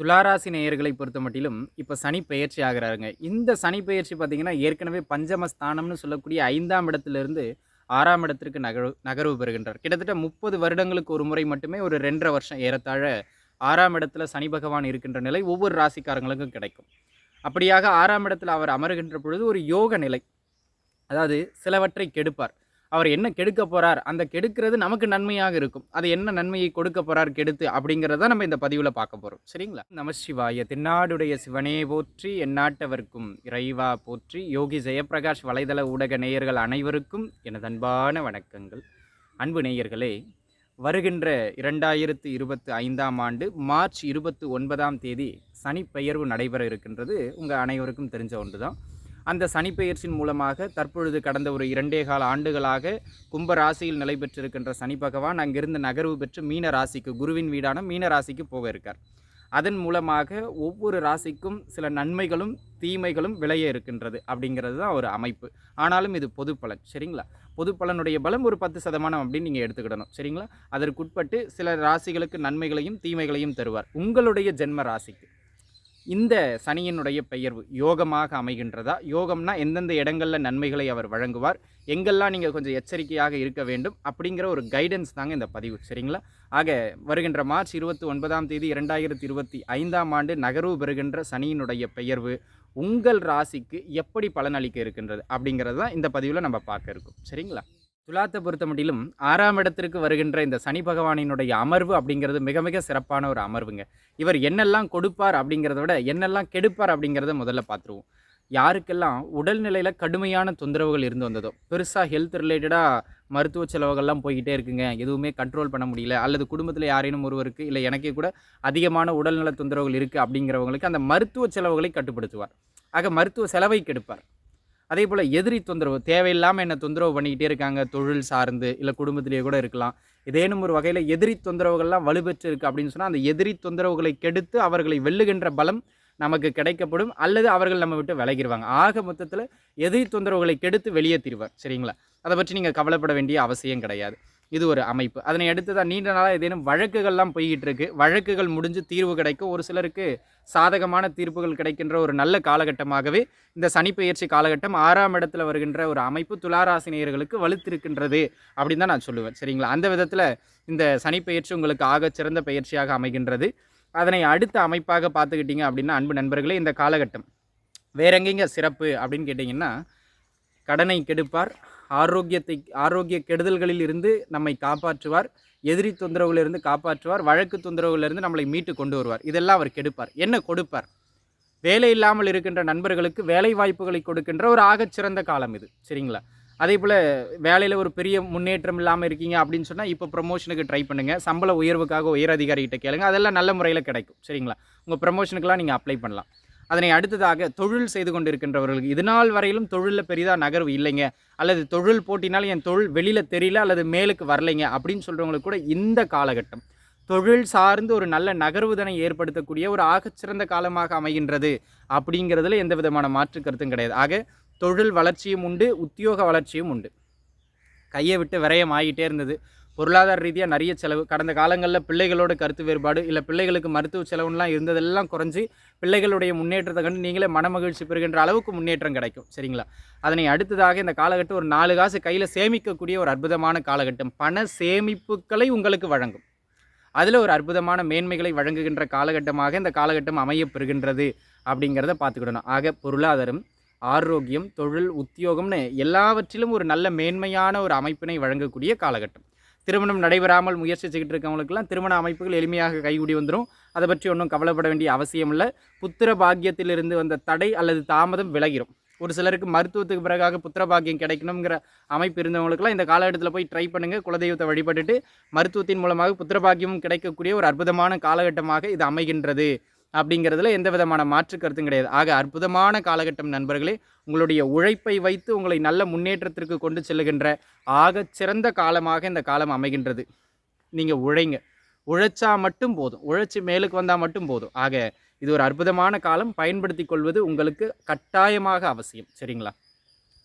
துளாராசி நேயர்களை பொறுத்த மட்டிலும் இப்போ சனி பெயர்ச்சி ஆகிறாருங்க. இந்த சனி பெயர்ச்சி பார்த்தீங்கன்னா ஏற்கனவே பஞ்சமஸ்தானம்னு சொல்லக்கூடிய ஐந்தாம் இடத்துலேருந்து ஆறாம் இடத்திற்கு நகர்வு நகர்வு பெறுகின்றார். கிட்டத்தட்ட முப்பது வருடங்களுக்கு ஒரு முறை மட்டுமே ஒரு ரெண்டரை வருஷம் ஏறத்தாழ ஆறாம் இடத்துல சனி பகவான் இருக்கின்ற நிலை ஒவ்வொரு ராசிக்காரங்களுக்கும் கிடைக்கும். அப்படியாக ஆறாம் இடத்தில் அவர் அமருகின்ற பொழுது ஒரு யோக நிலை அதாவது சிலவற்றை கெடுப்பார். அவர் என்ன கெடுக்க போகிறார் அந்த கெடுக்கிறது நமக்கு நன்மையாக இருக்கும். அது என்ன நன்மையை கொடுக்க போறார் கெடுத்து அப்படிங்கிறத நம்ம இந்த பதிவில் பார்க்க போகிறோம் சரிங்களா? நமசிவாய தென்னாடுடைய சிவனே போற்றி எந்நாட்டவர்க்கும் இறைவா போற்றி யோகி ஜெயப்பிரகாஷ் வலைதள ஊடக நேயர்கள் அனைவருக்கும் எனது அன்பான வணக்கங்கள். அன்பு நேயர்களே வருகின்ற இரண்டாயிரத்து இருபத்து ஐந்தாம் ஆண்டு மார்ச் இருபத்து ஒன்பதாம் தேதி சனிப்பெயர்வு நடைபெற இருக்கின்றது. உங்கள் அனைவருக்கும் தெரிஞ்ச ஒன்று தான் அந்த சனிப்பெயர்ச்சியின் மூலமாக தற்பொழுது கடந்த ஒரு இரண்டே கால ஆண்டுகளாக கும்ப ராசியில் நிலை பெற்றிருக்கின்ற சனி பகவான் அங்கிருந்து நகர்வு பெற்று மீன ராசிக்கு குருவின் வீடான மீன ராசிக்கு போக இருக்கார். அதன் மூலமாக ஒவ்வொரு ராசிக்கும் சில நன்மைகளும் தீமைகளும் விளைய இருக்கின்றது அப்படிங்கிறது தான் ஒரு அமைப்பு. ஆனாலும் இது பொது பலன் சரிங்களா? பொது பலனுடைய பலம் ஒரு பத்து சதமானம் அப்படின்னு நீங்கள் எடுத்துக்கிடணும் சரிங்களா? அதற்குட்பட்டு சில ராசிகளுக்கு நன்மைகளையும் தீமைகளையும் தருவார். உங்களுடைய ஜென்ம ராசிக்கு. இந்த சனியினுடைய பெயர்வு யோகமாக அமைகின்றதா? யோகம்னா எந்தெந்த இடங்களில் நன்மைகளை அவர் வழங்குவார்? எங்கெல்லாம் நீங்கள் கொஞ்சம் எச்சரிக்கையாக இருக்க வேண்டும்? அப்படிங்கிற ஒரு கைடன்ஸ் தாங்க இந்த பதிவு சரிங்களா? ஆக வருகின்ற மார்ச் இருபத்தி ஒன்பதாம் தேதி இரண்டாயிரத்தி இருபத்தி ஐந்தாம் ஆண்டு நகர்வு பெறுகின்ற சனியினுடைய பெயர்வு உங்கள் ராசிக்கு எப்படி பலனளிக்க இருக்கின்றது? அப்படிங்கிறது தான் இந்த பதிவில் நம்ம பார்க்க இருக்கோம் சரிங்களா? துலாத்தை பொறுத்த மட்டிலும் ஆறாம் இடத்திற்கு வருகின்ற இந்த சனி பகவானினுடைய அமர்வு அப்படிங்கிறது மிக மிக சிறப்பான ஒரு அமர்வுங்க. இவர் என்னெல்லாம் கொடுப்பார் அப்படிங்கிறத விட என்னெல்லாம் கெடுப்பார் அப்படிங்கிறத முதல்ல பார்த்துருவோம். யாருக்கெல்லாம் உடல்நிலையில் கடுமையான தொந்தரவுகள் இருந்து வந்ததோ பெருசாக ஹெல்த் ரிலேட்டடாக மருத்துவ செலவுகள்லாம் போய்கிட்டே இருக்குங்க. எதுவுமே கண்ட்ரோல் பண்ண முடியல. அல்லது குடும்பத்தில் யாரேனும் ஒருவருக்கு இல்லை எனக்கே கூட அதிகமான உடல்நல தொந்தரவுகள் இருக்குது அப்படிங்கிறவங்களுக்கு அந்த மருத்துவ செலவுகளை கட்டுப்படுத்துவார். ஆக மருத்துவ செலவை கெடுப்பார். அதே போல் எதிரி தொந்தரவு தேவையில்லாமல் என்ன தொந்தரவு பண்ணிக்கிட்டே இருக்காங்க தொழில் சார்ந்து இல்லை குடும்பத்திலேயே கூட இருக்கலாம். இதேனும் ஒரு வகையில் எதிரி தொந்தரவுகள்லாம் வலுப்பெற்று இருக்குது அப்படின்னு சொன்னால் அந்த எதிரி தொந்தரவுகளை கெடுத்து அவர்களை வெல்லுகின்ற பலம் நமக்கு கிடைக்கப்படும். அல்லது அவர்கள் நம்ம விட்டு விலகிடுவாங்க ஆக மொத்தத்தில் எதிரி தொந்தரவுகளை கெடுத்து வெளியேற்றிடுவார் சரிங்களா? அதை பற்றி நீங்கள் கவலைப்பட வேண்டிய அவசியம் கிடையாது. இது ஒரு அமைப்பு. அதனை அடுத்து தான் நீண்ட நாளாக ஏதேனும் வழக்குகள்லாம் போய்கிட்டு இருக்கு வழக்குகள் முடிஞ்சு தீர்வு கிடைக்கும் ஒரு சிலருக்கு சாதகமான தீர்ப்புகள் கிடைக்கின்ற ஒரு நல்ல காலகட்டமாகவே இந்த சனிப்பெயர்ச்சி காலகட்டம் ஆறாம் இடத்துல வருகின்ற ஒரு அமைப்பு துளாராசினியர்களுக்கு வலுத்திருக்கின்றது அப்படின்னு தான் நான் சொல்லுவேன். சரிங்களா? அந்த விதத்தில் இந்த சனிப்பெயர்ச்சி உங்களுக்கு ஆகச் சிறந்த பயிற்சியாக அமைகின்றது. அதனை அடுத்த அமைப்பாக பார்த்துக்கிட்டிங்க அப்படின்னா அன்பு நண்பர்களே இந்த காலகட்டம். வேற எங்கெங்க சிறப்பு அப்படின்னு கேட்டிங்கன்னா கடனை கெடுப்பார். ஆரோக்கியத்தை ஆரோக்கிய கெடுதல்களில் இருந்து நம்மை காப்பாற்றுவார். எதிரி தொந்தரவுகளிலிருந்து காப்பாற்றுவார். வழக்கு தொந்தரவுகளிலிருந்து நம்மளை மீட்டு கொண்டு வருவார். இதெல்லாம் அவர் கெடுப்பார். என்ன கொடுப்பார்? வேலை இல்லாமல் இருக்கின்ற நண்பர்களுக்கு வேலை வாய்ப்புகளை கொடுக்கின்ற ஒரு ஆகச்சிறந்த காலம் இது. சரிங்களா? அதே போல் வேலையில் ஒரு பெரிய முன்னேற்றம் இல்லாமல் இருக்கீங்க அப்படின்னு சொன்னால் இப்போ ப்ரமோஷனுக்கு ட்ரை பண்ணுங்கள் சம்பள உயர்வுக்காக உயர் அதிகாரிகிட்ட கேளுங்க. அதெல்லாம் நல்ல முறையில் கிடைக்கும். சரிங்களா? உங்கள் ப்ரமோஷனுக்கெல்லாம் நீங்கள் அப்ளை பண்ணலாம். அதனை அடுத்ததாக தொழில் செய்து கொண்டிருக்கின்றவர்களுக்கு. இதனால் வரையிலும் தொழிலில் பெரிதாக நகர்வு இல்லைங்க. அல்லது தொழில் போட்டினால் என் தொழில் வெளியில் தெரியல அல்லது மேலுக்கு வரலைங்க அப்படின்னு சொல்கிறவங்களுக்கு கூட இந்த காலகட்டம். தொழில் சார்ந்து ஒரு நல்ல நகர்வுதனை ஏற்படுத்தக்கூடிய ஒரு ஆகச்சிறந்த காலமாக அமைகின்றது அப்படிங்கிறதுல எந்த விதமான மாற்று கருத்தும் கிடையாது. ஆக தொழில் வளர்ச்சியும் உண்டு உத்தியோக வளர்ச்சியும் உண்டு. கையை விட்டு விரயம் ஆகிட்டே இருந்தது. பொருளாதார ரீதியாக நிறைய செலவு. கடந்த காலங்களில் பிள்ளைகளோட கருத்து வேறுபாடு இல்லை பிள்ளைகளுக்கு மருத்துவ செலவுலாம் இருந்ததெல்லாம் குறைஞ்சி பிள்ளைகளுடைய முன்னேற்றத்தை கண்டு நீங்களே மனமகிழ்ச்சி பெறுகின்ற அளவுக்கு முன்னேற்றம் கிடைக்கும். சரிங்களா? அதனை அடுத்ததாக இந்த காலகட்டம் ஒரு நாலு காசு கையில் சேமிக்கக்கூடிய ஒரு அற்புதமான காலகட்டம். பண சேமிப்புகளை உங்களுக்கு வழங்கும். அதில் ஒரு அற்புதமான மேன்மைகளை வழங்குகின்ற காலகட்டமாக இந்த காலகட்டம் அமையப்பெறுகின்றது அப்படிங்கிறத பார்த்துக்கிடணும். ஆக பொருளாதாரம் ஆரோக்கியம் தொழில் உத்தியோகம்னு எல்லாவற்றிலும் ஒரு நல்ல மேன்மையான ஒரு அமைப்பினை வழங்கக்கூடிய காலகட்டம். திருமணம் நடைபெறாமல் முயற்சி செய்துட்டு இருக்கவங்களுக்கெல்லாம் திருமண அமைப்புகள் எளிமையாக கைகூடி வந்துடும் அதை பற்றி ஒன்றும் கவலைப்பட வேண்டிய அவசியம் இல்லை புத்திர பாக்கியத்திலிருந்து வந்த தடை அல்லது தாமதம் விலகிடும் ஒரு சிலருக்கு மருத்துவத்துக்கு பிறகாக புத்திர பாக்கியம் கிடைக்கணுங்கிற அமைப்பு இருந்தவங்களுக்குலாம் இந்த காலகட்டத்தில் போய் ட்ரை பண்ணுங்கள் குலதெய்வத்தை வழிபட்டுட்டு மருத்துவத்தின் மூலமாக புத்திர பாக்கியமும் கிடைக்கக்கூடிய ஒரு அற்புதமான காலகட்டமாக இது அமைகின்றது. அப்படிங்கிறதுல எந்த விதமான மாற்று கருத்தும் கிடையாது. ஆக அற்புதமான காலகட்டம் நண்பர்களே உங்களுடைய உழைப்பை வைத்து உங்களை நல்ல முன்னேற்றத்திற்கு கொண்டு செல்லுகின்ற ஆகச் சிறந்த காலமாக இந்த காலம் அமைகின்றது. நீங்கள் உழைங்க. உழைச்சா மட்டும் போதும். உழைச்சி மேலுக்கு வந்தால் மட்டும் போதும். ஆக இது ஒரு அற்புதமான காலம். பயன்படுத்தி கொள்வது உங்களுக்கு கட்டாயமாக அவசியம். சரிங்களா?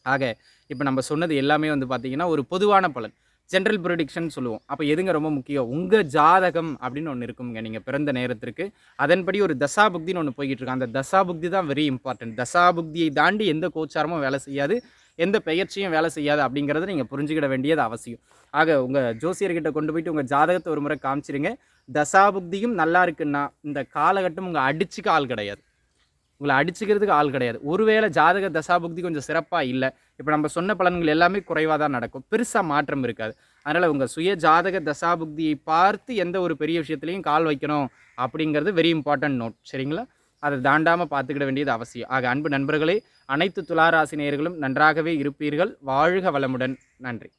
ஆக இப்போ நம்ம சொன்னது எல்லாமே வந்து பார்த்திங்கன்னா ஒரு பொதுவான பலன். ஜென்ரல் ப்ரொடிக்ஷன் சொல்லுவோம். அப்போ எதுங்க ரொம்ப முக்கியம்? உங்கள் ஜாதகம் அப்படின்னு ஒன்று இருக்குங்க நீங்கள் பிறந்த நேரத்திற்கு. அதன்படி ஒரு தசாபுக்தின்னு ஒன்று போய்கிட்டு இருக்கு. அந்த தசாபுக்தி தான் வெரி இம்பார்ட்டன்ட் தசாபுக்தியை தாண்டி எந்த கோச்சாரமும் வேலை செய்யாது எந்த பெயர்ச்சியும் வேலை செய்யாது அப்படிங்கிறத நீங்கள் புரிஞ்சுக்கிட வேண்டியது அவசியம். ஆக உங்கள் ஜோசியர்கிட்ட கொண்டு போயிட்டு உங்கள் ஜாதகத்தை ஒரு முறை காமிச்சிருங்க. தசாபுக்தியும் நல்லா இருக்குன்னா இந்த காலகட்டம் உங்கள் அடிச்சுக்க ஆள் கிடையாது. உங்களை அடிச்சுக்கிறதுக்கு ஆள் கிடையாது. ஒருவேளை ஜாதக தசாபுக்தி கொஞ்சம் சிறப்பாக இல்லை. இப்போ நம்ம சொன்ன பலன்கள் எல்லாமே குறைவாக தான் நடக்கும். பெருசாக மாற்றம் இருக்காது. அதனால் உங்கள் சுய ஜாதக தசாபுக்தியை பார்த்து எந்த ஒரு பெரிய விஷயத்துலையும் கால் வைக்கணும் அப்படிங்கிறது வெரி இம்பார்ட்டன்ட் நோட் சரிங்களா? அதை தாண்டாமல் பார்த்துக்கிட வேண்டியது அவசியம். ஆக அன்பு நண்பர்களே அனைத்து துளாராசினியர்களும் நன்றாகவே இருப்பீர்கள். வாழ்க வளமுடன். நன்றி.